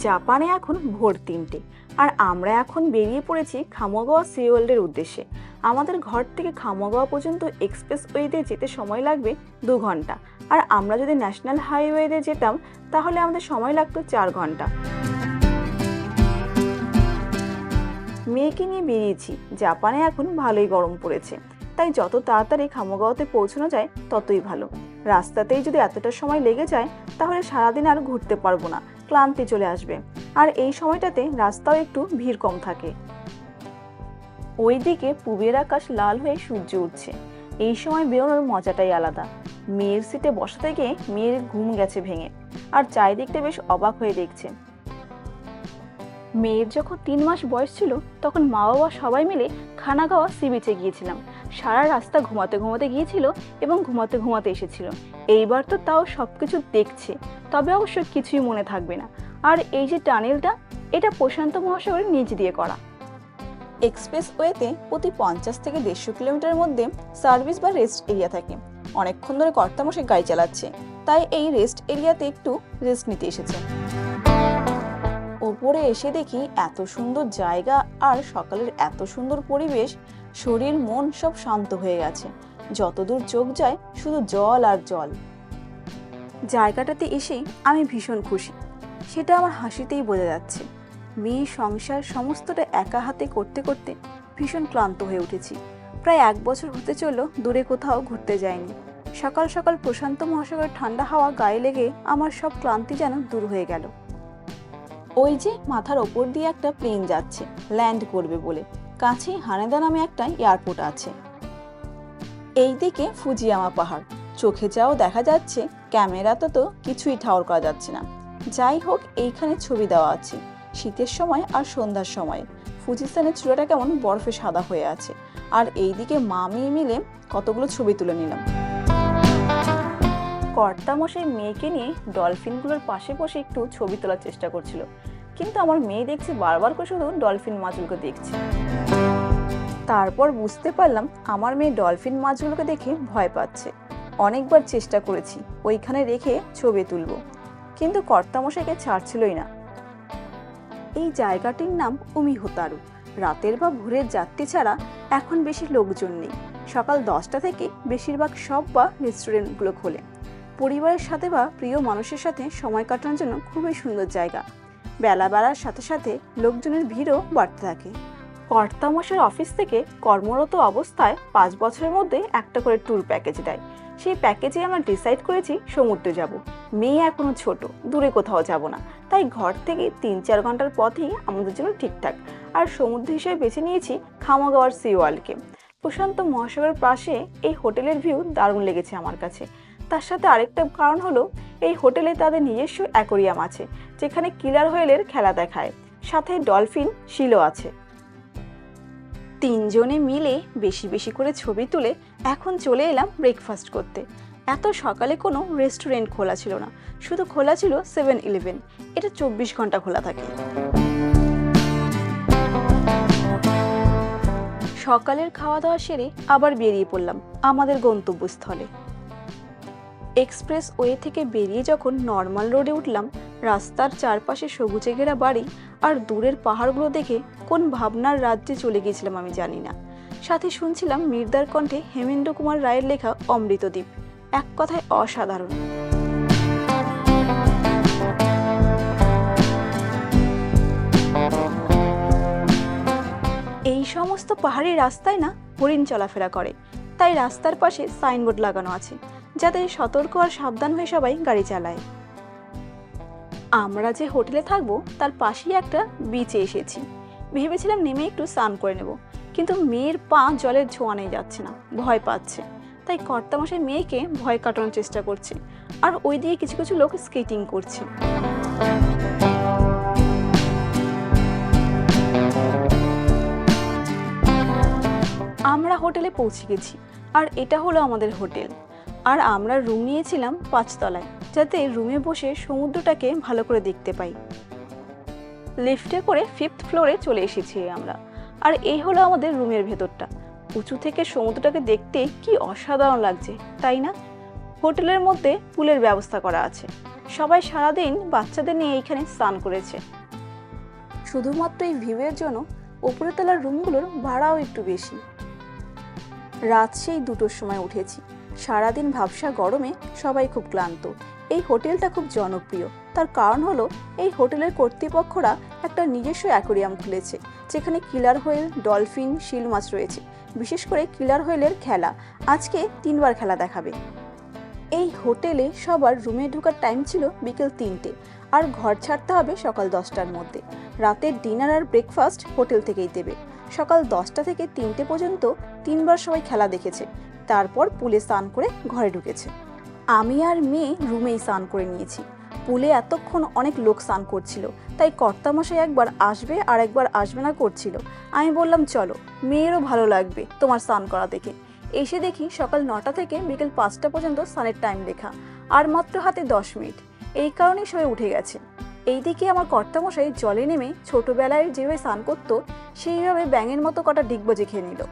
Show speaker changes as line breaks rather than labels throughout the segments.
জাপানে এখন ভোর তিনটে। আর আমরা এখন বেরিয়ে পড়েছি খামোগাওয়া সি ওয়ার্ল্ডের উদ্দেশ্যে। আমাদের ঘর থেকে খামোগাওয়া পর্যন্ত এক্সপ্রেস ওয়েতে যেতে সময় লাগবে দু ঘণ্টা। আর আমরা যদি ন্যাশনাল হাইওয়েতে যেতাম, তাহলে আমাদের সময় লাগতো চার ঘণ্টা। মেয়েকে নিয়ে বেরিয়েছি। জাপানে এখন ভালোই গরম পড়েছে। তাই যত তাড়াতাড়ি খামোগাওয়াতে পৌঁছানো যায়, ততই ভালো। রাস্তাতেই যদি এতটা সময় লেগে যায়, তাহলে সারাদিন আর ঘুরতে পারব না। ক্লান্তি চলে আসবে। আর এই সময়টাতে রাস্তাও একটু ভিড় কম থাকে। ওইদিকে পুবের আকাশ লাল হয়ে সূর্য উঠছে। এই সময় বেরোনোর মজাটাই আলাদা। মেয়ের সিটে বসা থেকে মেয়ের ঘুম গেছে ভেঙে। আর চারিদিকটা বেশ অবাক হয়ে দেখছে। মেয়ের যখন তিন মাস বয়স ছিল, তখন মা বাবা সবাই মিলে খানাগাওয়া সি বিচে গিয়েছিলাম। সারা রাস্তা ঘুমাতে ঘুমাতে গিয়েছিল এবং ঘুমাতে ঘুমাতে এসেছিল। এইবার তো তাও সব কিছু দেখছে, তবে অবশ্য কিছুই মনে থাকবে না। আর এই যে টানেলটা, এটা প্রশান্ত মহাসাগরের নিচ দিয়ে করা। এক্সপ্রেস ওয়েতে প্রতি পঞ্চাশ থেকে দেড়শো কিলোমিটারের মধ্যে সার্ভিস বা রেস্ট এরিয়া থাকে। অনেকক্ষণ ধরে কর্তামশাই গাড়ি চালাচ্ছে। তাই এই রেস্ট এরিয়াতে একটু রেস্ট নিতে এসেছে। ওপরে এসে দেখি এত সুন্দর জায়গা আর সকালের এত সুন্দর পরিবেশ, শরীর, মন সব শান্ত হয়ে গেছে। যতদূর চোখ যায়, শুধু জল আর জল। জায়গাটাতে এসে আমি ভীষণ খুশি। সেটা আমার হাসিতেই বোঝা যাচ্ছে। মেয়ে সংসার সমস্তটা একা হাতে করতে করতে ভীষণ ক্লান্ত হয়ে উঠেছি। প্রায় এক বছর হতে চলল, দূরে কোথাও ঘুরতে যায়নি সকাল সকাল প্রশান্ত মহাসাগরের ঠান্ডা হাওয়া গায়ে লেগে আমার সব ক্লান্তি যেন দূর হয়ে গেল। ওই যে মাথার ওপর দিয়ে একটা প্লেন যাচ্ছে ল্যান্ড করবে বলে। কাছেই হানেদা নামে একটা এয়ারপোর্ট আছে। এই দিকে ফুজিয়ামা পাহাড়। চোখে যাও দেখা যাচ্ছে ক্যামেরাতে তো কিছুই ঠাওর করা যাচ্ছে না। যাই হোক, এইখানে ছবি দেওয়া আছে। শীতের সময় আর সন্ধ্যার সময়। ফুজিস্তানের চূড়াটা কেমন বরফে সাদা হয়ে আছে। আর এইদিকে মামি মিলে কতগুলো ছবি তুলে নিলাম। কর্তামশাই মেয়েকে নিয়ে ডলফিনগুলোর পাশে বসে একটু ছবি তোলার চেষ্টা করছিল। কিন্তু আমার মেয়ে দেখছে বারবার করে শুধু ডলফিন মাছগুলোকে দেখছে। তারপর বুঝতে পারলাম আমার মেয়ে ডলফিন মাছগুলোকে দেখে ভয় পাচ্ছে। অনেকবার চেষ্টা করেছি, ওইখানে রেখে ছবি তুলব। কিন্তু কর্তামশাইকে ছাড়ছিলই না। এই জায়গাটির নাম উমিহতারু। রাতের বা ভোরের যাত্রী ছাড়া এখন বেশি লোকজন নেই। সকাল দশটা থেকে বেশিরভাগ সব বা রেস্টুরেন্টগুলো খোলে। পরিবারের সাথে বা প্রিয় মানুষের সাথে সময় কাটানোর জন্য খুবই সুন্দর জায়গা। বেলা বেলার সাথে সাথে লোকজনের ভিড়ও বাড়তে থাকে। কর্তামশার অফিস থেকে কর্মরত অবস্থায় পাঁচ বছরের মধ্যে একটা করে ট্যুর প্যাকেজ দেয়। সেই প্যাকেজে আমরা ডিসাইড করেছি সমুদ্রে যাব। মেয়ে এখনও ছোট, দূরে কোথাও যাব না। তাই ঘর থেকে তিন চার ঘণ্টার পথেই আমাদের জন্য ঠিকঠাক। আর সমুদ্র হিসেবে বেছে নিয়েছি খামাগাওয়ার সি ওয়ার্ল্ডকে প্রশান্ত মহাসাগরের পাশে এই হোটেলের ভিউ দারুণ লেগেছে আমার কাছে। তার সাথে আরেকটা কারণ হলো, এই হোটেলে তাদের নিজস্ব অ্যাকোরিয়াম আছে, যেখানে কিলার হোয়েলের খেলা দেখায়। সাথে ডলফিন, শিলও আছে। তিনজনে মিলে বেশি বেশি করে ছবি তুলে এখন চলে এলাম ব্রেকফাস্ট করতে। এত সকালে কোনো রেস্টুরেন্ট খোলা ছিল না, শুধু খোলা ছিল সেভেন ইলেভেন এটা চব্বিশ ঘণ্টা খোলা থাকে। সকালের খাওয়া দাওয়া সেরে আবার বেরিয়ে পড়লাম আমাদের গন্তব্যস্থলে। এক্সপ্রেস ওয়ে থেকে বেরিয়ে যখন নর্মাল রোডে উঠলাম, রাস্তার চারপাশে সবুজে ঘেরা বাড়ি আর দূরের পাহাড়গুলো দেখে কোন ভাবনার রাজ্যে চলে গিয়েছিলাম আমি জানি না। সাথে শুনছিলাম মির্দার কণ্ঠে হেমেন্দ্র কুমার রায়ের লেখা অমৃতদ্বীপ, এক কথায় অসাধারণ। এই সমস্ত পাহাড়ি রাস্তায় না হরিণ চলাফেরা করে, তাই রাস্তার পাশে সাইনবোর্ড লাগানো আছে। যাতে সতর্ক আর সাবধান হয়ে সবাই গাড়ি চালায়। আমরা যে হোটেলে থাকব, তার পাশেই একটা বিচে এসেছি। ভেবেছিলাম নেমে একটু স্নান করে নেব, কিন্তু মেয়ের পা জলের ছোঁয়ানে যাচ্ছে না, ভয় পাচ্ছে। তাই কর্তামশাই মেয়েকে ভয় কাটানোর চেষ্টা করছে, আর ওই দিকে কিছু কিছু লোক স্কেটিং করছে। আমরা হোটেলে পৌঁছে গেছি, আর এটা হলো আমাদের হোটেল। আর আমরা রুম নিয়েছিলাম পাঁচতলায়, যাতে রুমে বসে সমুদ্রটাকে ভালো করে দেখতে পাই। লিফটে করে ফিফথ ফ্লোরে চলে এসেছি আমরা। আর এই হলো আমাদের রুমের ভেতরটা। উঁচু থেকে সমুদ্রটাকে দেখতে কি অসাধারণ লাগছে, তাই না? হোটেলের মধ্যে পুলের ব্যবস্থা করা আছে। সবাই সারাদিন বাচ্চাদের নিয়ে এইখানে স্নান করেছে। শুধুমাত্র এই ভিউয়ের জন্য ওপরের তলার রুমগুলোর ভাড়াও একটু বেশি। রাত সেই দুটোর সময় উঠেছি। সারাদিন ভাবসা গরমে সবাই খুব ক্লান্ত। এই হোটেলটা খুব জনপ্রিয়। তার কারণ হলো, এই হোটেলের কর্তৃপক্ষরা একটা নিজস্ব অ্যাকোরিয়াম খুলেছে, যেখানে কিলার হোয়েল, ডলফিন, শিল মাছ রয়েছে। বিশেষ করে কিলার হোয়েলের খেলা, আজকে তিনবার খেলা দেখাবে। এই হোটেলে সবার রুমে ঢোকার টাইম ছিল বিকেল তিনটে, আর ঘর ছাড়তে হবে সকাল দশটার মধ্যে। রাতের ডিনার আর ব্রেকফাস্ট হোটেল থেকেই দেবে। সকাল দশটা থেকে তিনটে পর্যন্ত তিনবার সবাই খেলা দেখেছে। তারপর পুলে স্নান করে ঘরে ঢুকেছে। আমি আর মেয়ে রুমেই স্নান করে নিয়েছি। পুলে এতক্ষণ অনেক লোক স্নান করছিল, তাই কর্তামশাই একবার আসবে আর একবার আসবে না করছিল। আমি বললাম, চলো, মেয়েরও ভালো লাগবে তোমার স্নান করা দেখে। এসে দেখি সকাল নটা থেকে বিকেল পাঁচটা পর্যন্ত স্নানের টাইম লেখা, আর মাত্র হাতে দশ মিনিট। এই কারণেই সবাই উঠে গেছে। এইদিকে আমার কর্তামশাই জলে নেমে ছোটবেলায় যেভাবে স্নান করতো, সেইভাবে ব্যাঙের মতো কটা ডিগবাজি খেয়ে নিল।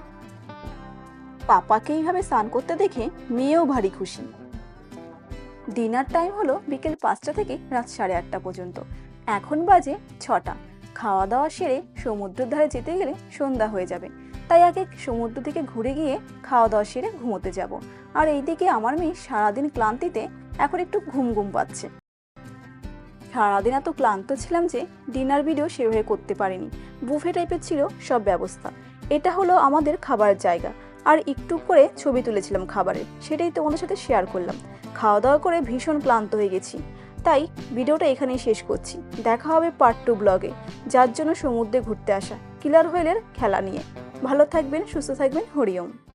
পাপাকে এইভাবে স্নান করতে দেখে মেয়েও ভারী খুশি। ডিনার টাইম হলো বিকেল পাঁচটা থেকে রাত সাড়ে আটটা পর্যন্ত। এখন বাজে ছটা। খাওয়া দাওয়া সেরে সমুদ্রের ধারে যেতে গেলে সন্ধ্যা হয়ে যাবে। তাই আগে সমুদ্র থেকে ঘুরে গিয়ে খাওয়া দাওয়া সেরে ঘুমোতে যাব। আর এইদিকে আমার মেয়ে সারাদিন ক্লান্তিতে এখন একটু ঘুম ঘুম পাচ্ছে। সারাদিন এত ক্লান্ত ছিলাম যে ডিনার ভিডিও সেভাবে করতে পারিনি। বুফে টাইপের ছিল সব ব্যবস্থা। এটা হলো আমাদের খাবারের জায়গা। আর একটু করে ছবি তুলেছিলাম খাবারের। সেটাই তোমাদের সাথে শেয়ার করলাম। খাওয়া দাওয়া করে ভীষণ ক্লান্ত হয়ে গেছি। তাই ভিডিওটা এখানেই শেষ করছি। দেখা হবে পার্ট টু ব্লগে যার জন্য সমুদ্রে ঘুরতে আসা। কিলার হোয়েলের খেলা নিয়ে। ভালো থাকবেন, সুস্থ থাকবেন। হরিওম।